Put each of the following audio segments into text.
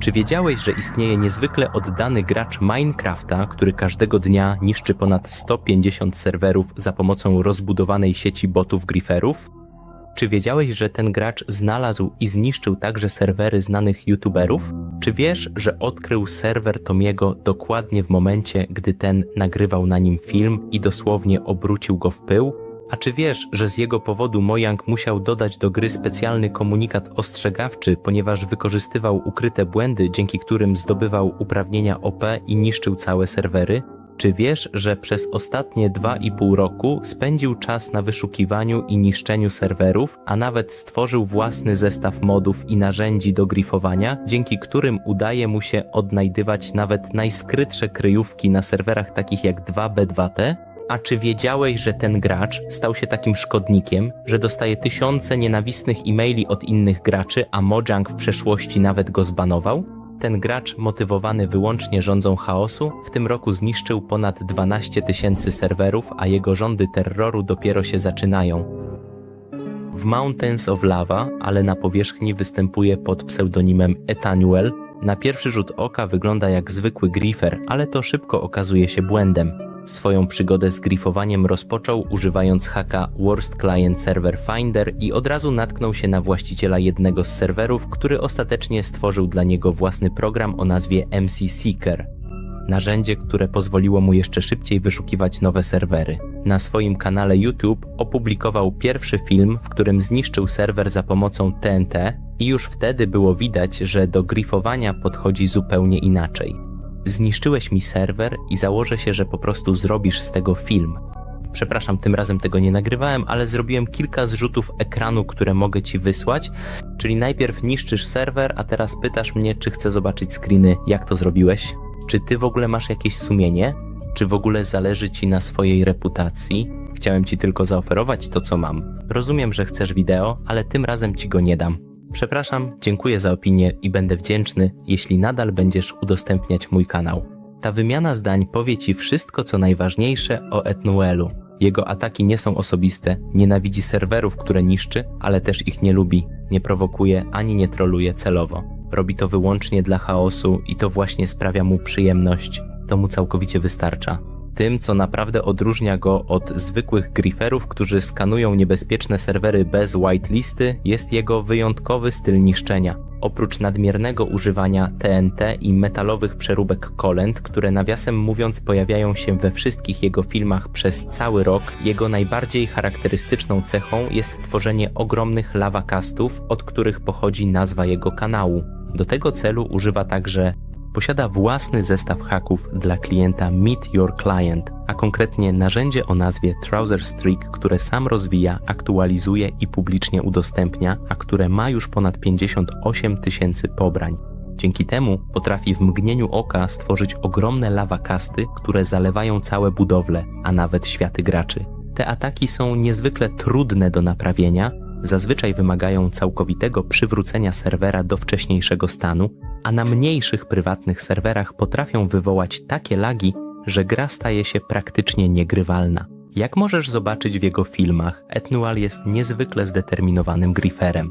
Czy wiedziałeś, że istnieje niezwykle oddany gracz Minecrafta, który każdego dnia niszczy ponad 150 serwerów za pomocą rozbudowanej sieci botów griferów? Czy wiedziałeś, że ten gracz znalazł i zniszczył także serwery znanych youtuberów? Czy wiesz, że odkrył serwer Tomiego dokładnie w momencie, gdy ten nagrywał na nim film i dosłownie obrócił go w pył? A czy wiesz, że z jego powodu Mojang musiał dodać do gry specjalny komunikat ostrzegawczy, ponieważ wykorzystywał ukryte błędy, dzięki którym zdobywał uprawnienia OP i niszczył całe serwery? Czy wiesz, że przez ostatnie 2,5 roku spędził czas na wyszukiwaniu i niszczeniu serwerów, a nawet stworzył własny zestaw modów i narzędzi do grifowania, dzięki którym udaje mu się odnajdywać nawet najskrytsze kryjówki na serwerach takich jak 2B2T? A czy wiedziałeś, że ten gracz stał się takim szkodnikiem, że dostaje tysiące nienawistnych e-maili od innych graczy, a Mojang w przeszłości nawet go zbanował? Ten gracz, motywowany wyłącznie rządzą chaosu, w tym roku zniszczył ponad 12 tysięcy serwerów, a jego rządy terroru dopiero się zaczynają. W Mountains of Lava, ale na powierzchni występuje pod pseudonimem Etanuel. Na pierwszy rzut oka wygląda jak zwykły griefer, ale to szybko okazuje się błędem. Swoją przygodę z grifowaniem rozpoczął używając haka Worst Client Server Finder i od razu natknął się na właściciela jednego z serwerów, który ostatecznie stworzył dla niego własny program o nazwie MC Seeker. Narzędzie, które pozwoliło mu jeszcze szybciej wyszukiwać nowe serwery. Na swoim kanale YouTube opublikował pierwszy film, w którym zniszczył serwer za pomocą TNT i już wtedy było widać, że do grifowania podchodzi zupełnie inaczej. Zniszczyłeś mi serwer i założę się, że po prostu zrobisz z tego film. Przepraszam, tym razem tego nie nagrywałem, ale zrobiłem kilka zrzutów ekranu, które mogę ci wysłać. Czyli najpierw niszczysz serwer, a teraz pytasz mnie, czy chcę zobaczyć screeny, jak to zrobiłeś? Czy ty w ogóle masz jakieś sumienie? Czy w ogóle zależy ci na swojej reputacji? Chciałem ci tylko zaoferować to, co mam. Rozumiem, że chcesz wideo, ale tym razem ci go nie dam. Przepraszam, dziękuję za opinię i będę wdzięczny, jeśli nadal będziesz udostępniać mój kanał. Ta wymiana zdań powie ci wszystko, co najważniejsze o Etnuelu. Jego ataki nie są osobiste, nienawidzi serwerów, które niszczy, ale też ich nie lubi, nie prowokuje ani nie troluje celowo. Robi to wyłącznie dla chaosu i to właśnie sprawia mu przyjemność. To mu całkowicie wystarcza. Tym, co naprawdę odróżnia go od zwykłych grieferów, którzy skanują niebezpieczne serwery bez whitelisty, jest jego wyjątkowy styl niszczenia. Oprócz nadmiernego używania TNT i metalowych przeróbek kolęd, które nawiasem mówiąc pojawiają się we wszystkich jego filmach przez cały rok, jego najbardziej charakterystyczną cechą jest tworzenie ogromnych lawakastów, od których pochodzi nazwa jego kanału. Do tego celu używa także posiada własny zestaw haków dla klienta Meet Your Client, a konkretnie narzędzie o nazwie Trouser Streak, które sam rozwija, aktualizuje i publicznie udostępnia, a które ma już ponad 58 tysięcy pobrań. Dzięki temu potrafi w mgnieniu oka stworzyć ogromne lawakasty, które zalewają całe budowle, a nawet światy graczy. Te ataki są niezwykle trudne do naprawienia, zazwyczaj wymagają całkowitego przywrócenia serwera do wcześniejszego stanu, a na mniejszych prywatnych serwerach potrafią wywołać takie lagi, że gra staje się praktycznie niegrywalna. Jak możesz zobaczyć w jego filmach, Etnual jest niezwykle zdeterminowanym grieferem.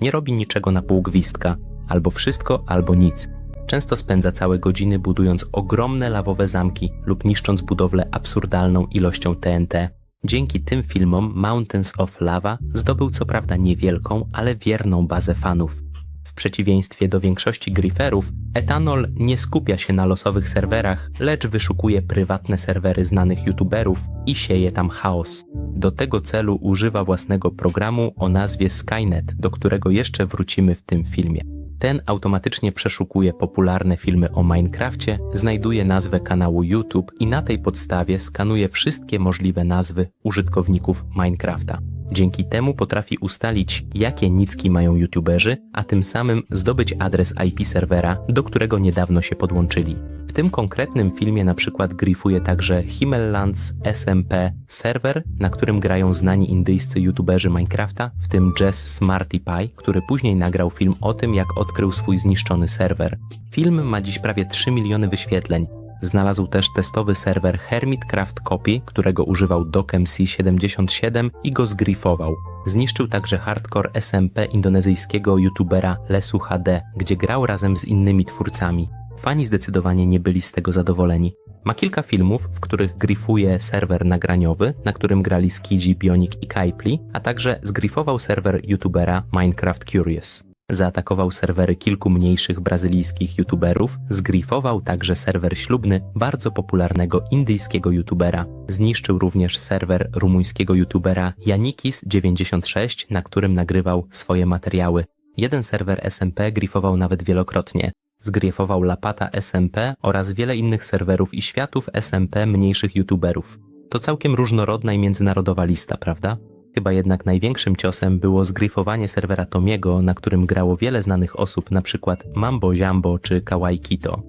Nie robi niczego na pół gwizdka, albo wszystko, albo nic. Często spędza całe godziny budując ogromne lawowe zamki lub niszcząc budowlę absurdalną ilością TNT. Dzięki tym filmom Mountains of Lava zdobył co prawda niewielką, ale wierną bazę fanów. W przeciwieństwie do większości grieferów, Ethanol nie skupia się na losowych serwerach, lecz wyszukuje prywatne serwery znanych youtuberów i sieje tam chaos. Do tego celu używa własnego programu o nazwie Skynet, do którego jeszcze wrócimy w tym filmie. Ten automatycznie przeszukuje popularne filmy o Minecrafcie, znajduje nazwę kanału YouTube i na tej podstawie skanuje wszystkie możliwe nazwy użytkowników Minecrafta. Dzięki temu potrafi ustalić, jakie nicki mają youtuberzy, a tym samym zdobyć adres IP serwera, do którego niedawno się podłączyli. W tym konkretnym filmie na przykład grifuje także Himmellands SMP serwer, na którym grają znani indyjscy youtuberzy Minecrafta, w tym Jess Smarty Pie, który później nagrał film o tym, jak odkrył swój zniszczony serwer. Film ma dziś prawie 3 miliony wyświetleń, Znalazł też testowy serwer Hermitcraft Copy, którego używał DocMC77 i go zgrifował. Zniszczył także hardcore SMP indonezyjskiego youtubera Lesu HD, gdzie grał razem z innymi twórcami. Fani zdecydowanie nie byli z tego zadowoleni. Ma kilka filmów, w których grifuje serwer nagraniowy, na którym grali Skidzi, Bionic i Kaipli, a także zgrifował serwer youtubera Minecraft Curious. Zaatakował serwery kilku mniejszych brazylijskich youtuberów, zgrifował także serwer ślubny bardzo popularnego indyjskiego youtubera. Zniszczył również serwer rumuńskiego youtubera Janikis96, na którym nagrywał swoje materiały. Jeden serwer SMP grifował nawet wielokrotnie. Zgryfował Lapata SMP oraz wiele innych serwerów i światów SMP mniejszych youtuberów. To całkiem różnorodna i międzynarodowa lista, prawda? Chyba jednak największym ciosem było zgryfowanie serwera Tomiego, na którym grało wiele znanych osób, np. Mambo Jambo czy Kawaii Kito.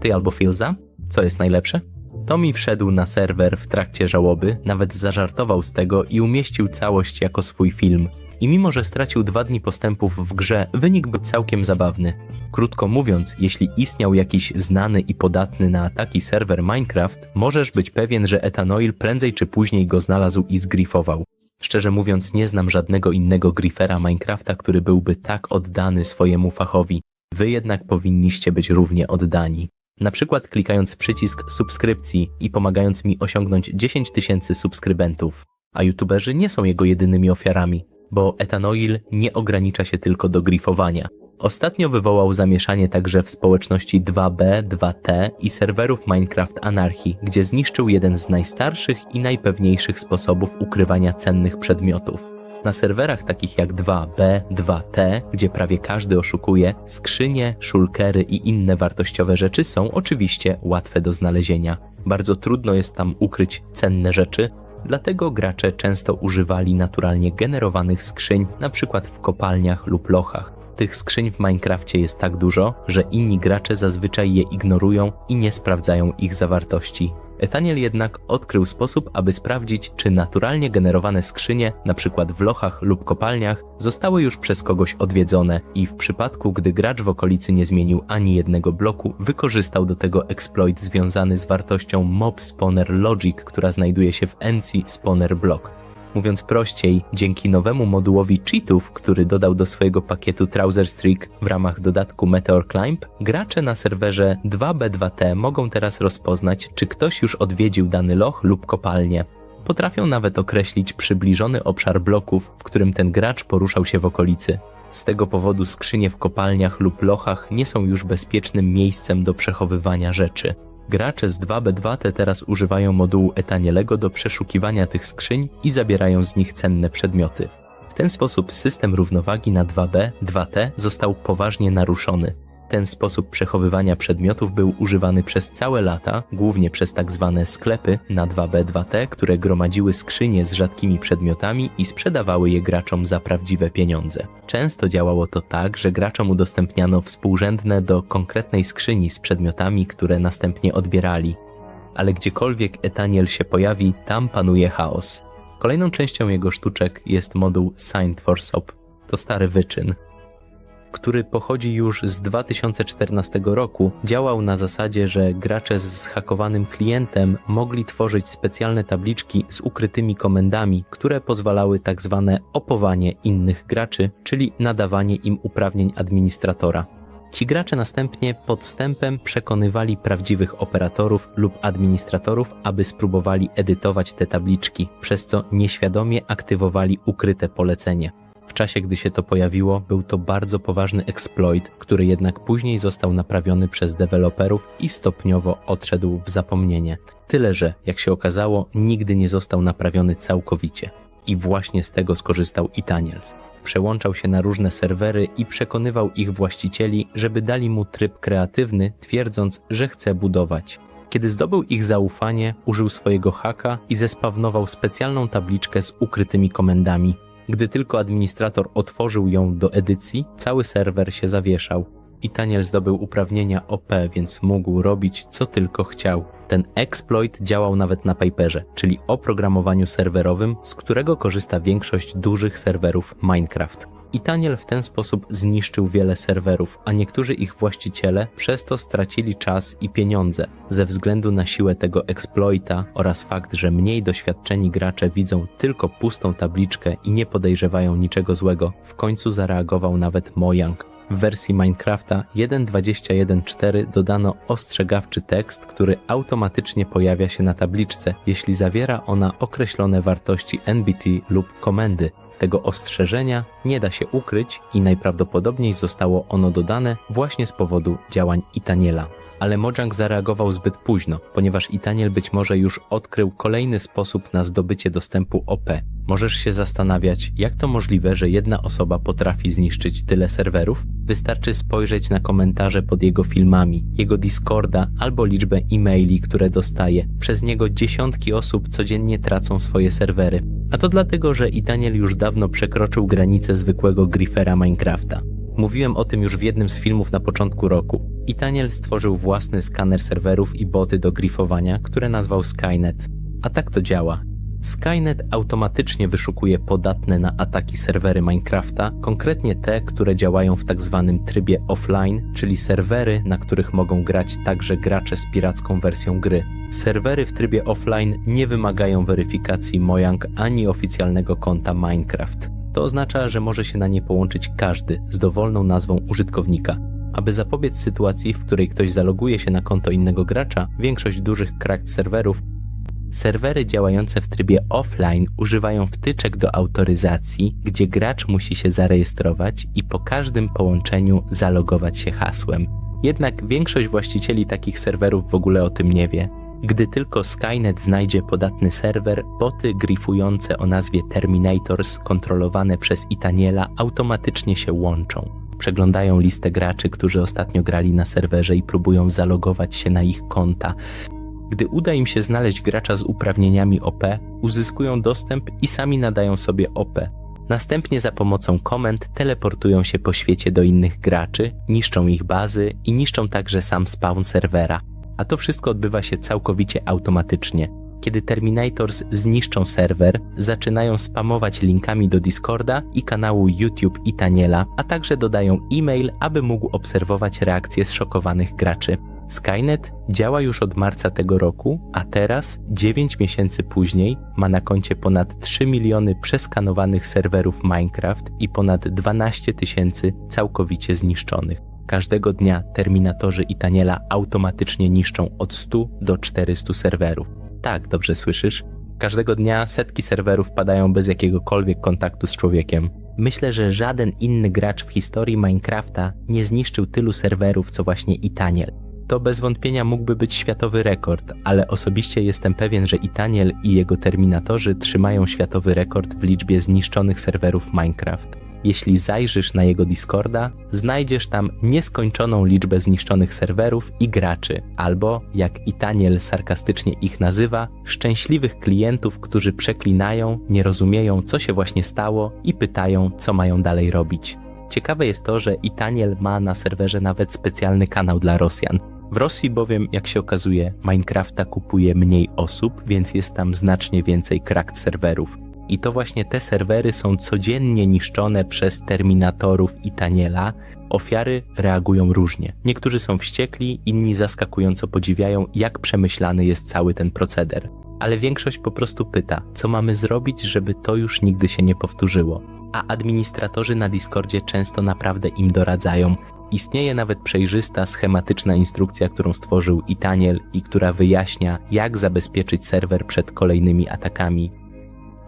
Ty albo Filza? Co jest najlepsze? Tommy wszedł na serwer w trakcie żałoby, nawet zażartował z tego i umieścił całość jako swój film. I mimo, że stracił dwa dni postępów w grze, wynik był całkiem zabawny. Krótko mówiąc, jeśli istniał jakiś znany i podatny na ataki serwer Minecraft, możesz być pewien, że Etanoil prędzej czy później go znalazł i zgrifował. Szczerze mówiąc, nie znam żadnego innego grifera Minecrafta, który byłby tak oddany swojemu fachowi. Wy jednak powinniście być równie oddani. Na przykład klikając przycisk subskrypcji i pomagając mi osiągnąć 10 tysięcy subskrybentów. A youtuberzy nie są jego jedynymi ofiarami, bo Etanoil nie ogranicza się tylko do grifowania. Ostatnio wywołał zamieszanie także w społeczności 2B, 2T i serwerów Minecraft Anarchy, gdzie zniszczył jeden z najstarszych i najpewniejszych sposobów ukrywania cennych przedmiotów. Na serwerach takich jak 2B, 2T, gdzie prawie każdy oszukuje, skrzynie, szulkery i inne wartościowe rzeczy są oczywiście łatwe do znalezienia. Bardzo trudno jest tam ukryć cenne rzeczy, dlatego gracze często używali naturalnie generowanych skrzyń, np. w kopalniach lub lochach. Tych skrzyń w Minecrafcie jest tak dużo, że inni gracze zazwyczaj je ignorują i nie sprawdzają ich zawartości. Etaniel jednak odkrył sposób, aby sprawdzić, czy naturalnie generowane skrzynie, np. w lochach lub kopalniach, zostały już przez kogoś odwiedzone i w przypadku, gdy gracz w okolicy nie zmienił ani jednego bloku, wykorzystał do tego exploit związany z wartością Mob Spawner Logic, która znajduje się w NC Spawner Block. Mówiąc prościej, dzięki nowemu modułowi cheatów, który dodał do swojego pakietu Trouser Streak w ramach dodatku Meteor Climb, gracze na serwerze 2B2T mogą teraz rozpoznać, czy ktoś już odwiedził dany loch lub kopalnię. Potrafią nawet określić przybliżony obszar bloków, w którym ten gracz poruszał się w okolicy. Z tego powodu skrzynie w kopalniach lub lochach nie są już bezpiecznym miejscem do przechowywania rzeczy. Gracze z 2B2T teraz używają modułu Etanielego do przeszukiwania tych skrzyń i zabierają z nich cenne przedmioty. W ten sposób system równowagi na 2B, 2T został poważnie naruszony. Ten sposób przechowywania przedmiotów był używany przez całe lata, głównie przez tak zwane sklepy na 2B2T, które gromadziły skrzynie z rzadkimi przedmiotami i sprzedawały je graczom za prawdziwe pieniądze. Często działało to tak, że graczom udostępniano współrzędne do konkretnej skrzyni z przedmiotami, które następnie odbierali. Ale gdziekolwiek Etaniel się pojawi, tam panuje chaos. Kolejną częścią jego sztuczek jest moduł Signed for Sop. To stary wyczyn, który pochodzi już z 2014 roku, działał na zasadzie, że gracze z zhakowanym klientem mogli tworzyć specjalne tabliczki z ukrytymi komendami, które pozwalały tak zwane opowanie innych graczy, czyli nadawanie im uprawnień administratora. Ci gracze następnie podstępem przekonywali prawdziwych operatorów lub administratorów, aby spróbowali edytować te tabliczki, przez co nieświadomie aktywowali ukryte polecenie. W czasie, gdy się to pojawiło, był to bardzo poważny exploit, który jednak później został naprawiony przez deweloperów i stopniowo odszedł w zapomnienie. Tyle, że, jak się okazało, nigdy nie został naprawiony całkowicie. I właśnie z tego skorzystał Itaniels. Przełączał się na różne serwery i przekonywał ich właścicieli, żeby dali mu tryb kreatywny, twierdząc, że chce budować. Kiedy zdobył ich zaufanie, użył swojego haka i zespawnował specjalną tabliczkę z ukrytymi komendami, gdy tylko administrator otworzył ją do edycji, cały serwer się zawieszał. I Taniel zdobył uprawnienia OP, więc mógł robić co tylko chciał. Ten exploit działał nawet na Paperze, czyli oprogramowaniu serwerowym, z którego korzysta większość dużych serwerów Minecraft. Itaniel w ten sposób zniszczył wiele serwerów, a niektórzy ich właściciele przez to stracili czas i pieniądze ze względu na siłę tego exploita oraz fakt, że mniej doświadczeni gracze widzą tylko pustą tabliczkę i nie podejrzewają niczego złego. W końcu zareagował nawet Mojang. W wersji Minecrafta 1.21.4 dodano ostrzegawczy tekst, który automatycznie pojawia się na tabliczce, jeśli zawiera ona określone wartości NBT lub komendy. Tego ostrzeżenia nie da się ukryć i najprawdopodobniej zostało ono dodane właśnie z powodu działań Itaniela. Ale Mojang zareagował zbyt późno, ponieważ Itaniel być może już odkrył kolejny sposób na zdobycie dostępu OP. Możesz się zastanawiać, jak to możliwe, że jedna osoba potrafi zniszczyć tyle serwerów? Wystarczy spojrzeć na komentarze pod jego filmami, jego Discorda albo liczbę e-maili, które dostaje. Przez niego dziesiątki osób codziennie tracą swoje serwery. A to dlatego, że Itaniel już dawno przekroczył granicę zwykłego grifera Minecrafta. Mówiłem o tym już w jednym z filmów na początku roku. Itaniel stworzył własny skaner serwerów i boty do grifowania, które nazwał Skynet. A tak to działa. Skynet automatycznie wyszukuje podatne na ataki serwery Minecrafta, konkretnie te, które działają w tak zwanym trybie offline, czyli serwery, na których mogą grać także gracze z piracką wersją gry. Serwery w trybie offline nie wymagają weryfikacji Mojang ani oficjalnego konta Minecraft. To oznacza, że może się na nie połączyć każdy z dowolną nazwą użytkownika. Aby zapobiec sytuacji, w której ktoś zaloguje się na konto innego gracza, większość dużych cracked serwerów Serwery działające w trybie offline używają wtyczek do autoryzacji, gdzie gracz musi się zarejestrować i po każdym połączeniu zalogować się hasłem. Jednak większość właścicieli takich serwerów w ogóle o tym nie wie. Gdy tylko Skynet znajdzie podatny serwer, boty grifujące o nazwie Terminators kontrolowane przez Itaniela automatycznie się łączą. Przeglądają listę graczy, którzy ostatnio grali na serwerze i próbują zalogować się na ich konta. Gdy uda im się znaleźć gracza z uprawnieniami OP, uzyskują dostęp i sami nadają sobie OP. Następnie za pomocą komend teleportują się po świecie do innych graczy, niszczą ich bazy i niszczą także sam spawn serwera. A to wszystko odbywa się całkowicie automatycznie. Kiedy Terminators zniszczą serwer, zaczynają spamować linkami do Discorda i kanału YouTube Itaniela, a także dodają e-mail, aby mógł obserwować reakcje zszokowanych graczy. Skynet działa już od marca tego roku, a teraz, 9 miesięcy później, ma na koncie ponad 3 miliony przeskanowanych serwerów Minecraft i ponad 12 tysięcy całkowicie zniszczonych. Każdego dnia terminatorzy Itaniela automatycznie niszczą od 100 do 400 serwerów. Tak, dobrze słyszysz? Każdego dnia setki serwerów padają bez jakiegokolwiek kontaktu z człowiekiem. Myślę, że żaden inny gracz w historii Minecrafta nie zniszczył tylu serwerów co właśnie Itaniel to bez wątpienia mógłby być światowy rekord, ale osobiście jestem pewien, że Itaniel i jego terminatorzy trzymają światowy rekord w liczbie zniszczonych serwerów Minecraft. Jeśli zajrzysz na jego Discorda, znajdziesz tam nieskończoną liczbę zniszczonych serwerów i graczy, albo, jak Itaniel sarkastycznie ich nazywa, szczęśliwych klientów, którzy przeklinają, nie rozumieją, co się właśnie stało i pytają, co mają dalej robić. Ciekawe jest to, że Itaniel ma na serwerze nawet specjalny kanał dla Rosjan, w Rosji bowiem, jak się okazuje, Minecrafta kupuje mniej osób, więc jest tam znacznie więcej cracked serwerów. I to właśnie te serwery są codziennie niszczone przez terminatorów i Taniela. Ofiary reagują różnie. Niektórzy są wściekli, inni zaskakująco podziwiają, jak przemyślany jest cały ten proceder. Ale większość po prostu pyta, co mamy zrobić, żeby to już nigdy się nie powtórzyło. A administratorzy na Discordzie często naprawdę im doradzają, Istnieje nawet przejrzysta, schematyczna instrukcja, którą stworzył Itaniel i która wyjaśnia, jak zabezpieczyć serwer przed kolejnymi atakami.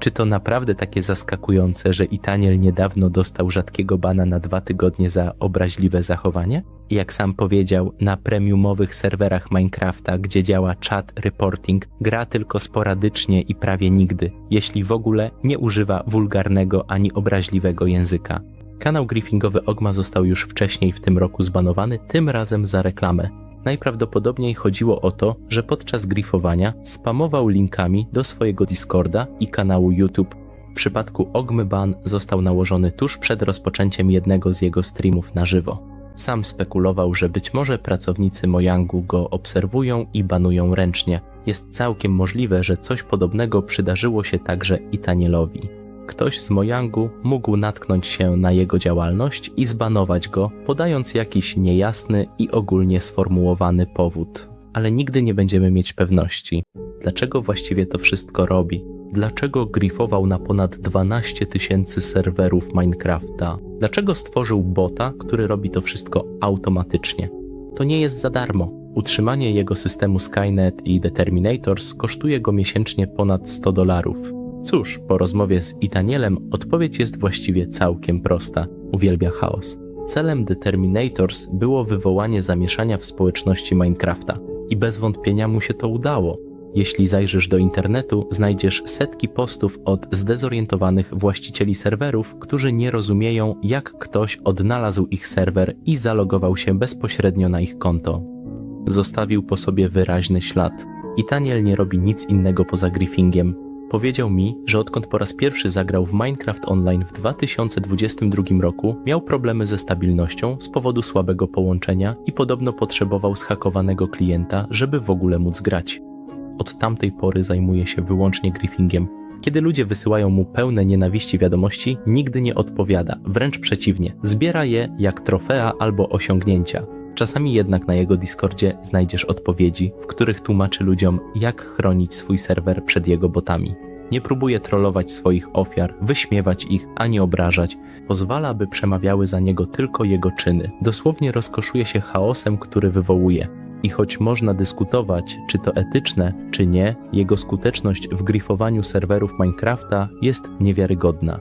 Czy to naprawdę takie zaskakujące, że Itaniel niedawno dostał rzadkiego bana na dwa tygodnie za obraźliwe zachowanie? Jak sam powiedział, na premiumowych serwerach Minecrafta, gdzie działa chat reporting, gra tylko sporadycznie i prawie nigdy, jeśli w ogóle nie używa wulgarnego ani obraźliwego języka. Kanał griffingowy Ogma został już wcześniej w tym roku zbanowany, tym razem za reklamę. Najprawdopodobniej chodziło o to, że podczas grifowania spamował linkami do swojego Discorda i kanału YouTube. W przypadku Ogmy ban został nałożony tuż przed rozpoczęciem jednego z jego streamów na żywo. Sam spekulował, że być może pracownicy Mojangu go obserwują i banują ręcznie. Jest całkiem możliwe, że coś podobnego przydarzyło się także Itanielowi. Ktoś z Mojangu mógł natknąć się na jego działalność i zbanować go, podając jakiś niejasny i ogólnie sformułowany powód. Ale nigdy nie będziemy mieć pewności, dlaczego właściwie to wszystko robi. Dlaczego grifował na ponad 12 tysięcy serwerów Minecrafta? Dlaczego stworzył bota, który robi to wszystko automatycznie? To nie jest za darmo. Utrzymanie jego systemu Skynet i Determinators kosztuje go miesięcznie ponad 100 dolarów. Cóż, po rozmowie z Itanielem odpowiedź jest właściwie całkiem prosta. Uwielbia chaos. Celem Determinators było wywołanie zamieszania w społeczności Minecrafta i bez wątpienia mu się to udało. Jeśli zajrzysz do internetu, znajdziesz setki postów od zdezorientowanych właścicieli serwerów, którzy nie rozumieją, jak ktoś odnalazł ich serwer i zalogował się bezpośrednio na ich konto. Zostawił po sobie wyraźny ślad. I Daniel nie robi nic innego poza griefingiem. Powiedział mi, że odkąd po raz pierwszy zagrał w Minecraft Online w 2022 roku, miał problemy ze stabilnością z powodu słabego połączenia i podobno potrzebował zhakowanego klienta, żeby w ogóle móc grać. Od tamtej pory zajmuje się wyłącznie griefingiem. Kiedy ludzie wysyłają mu pełne nienawiści wiadomości, nigdy nie odpowiada, wręcz przeciwnie, zbiera je jak trofea albo osiągnięcia. Czasami jednak na jego Discordzie znajdziesz odpowiedzi, w których tłumaczy ludziom, jak chronić swój serwer przed jego botami. Nie próbuje trollować swoich ofiar, wyśmiewać ich ani obrażać. Pozwala, by przemawiały za niego tylko jego czyny. Dosłownie rozkoszuje się chaosem, który wywołuje. I choć można dyskutować, czy to etyczne, czy nie, jego skuteczność w grifowaniu serwerów Minecrafta jest niewiarygodna.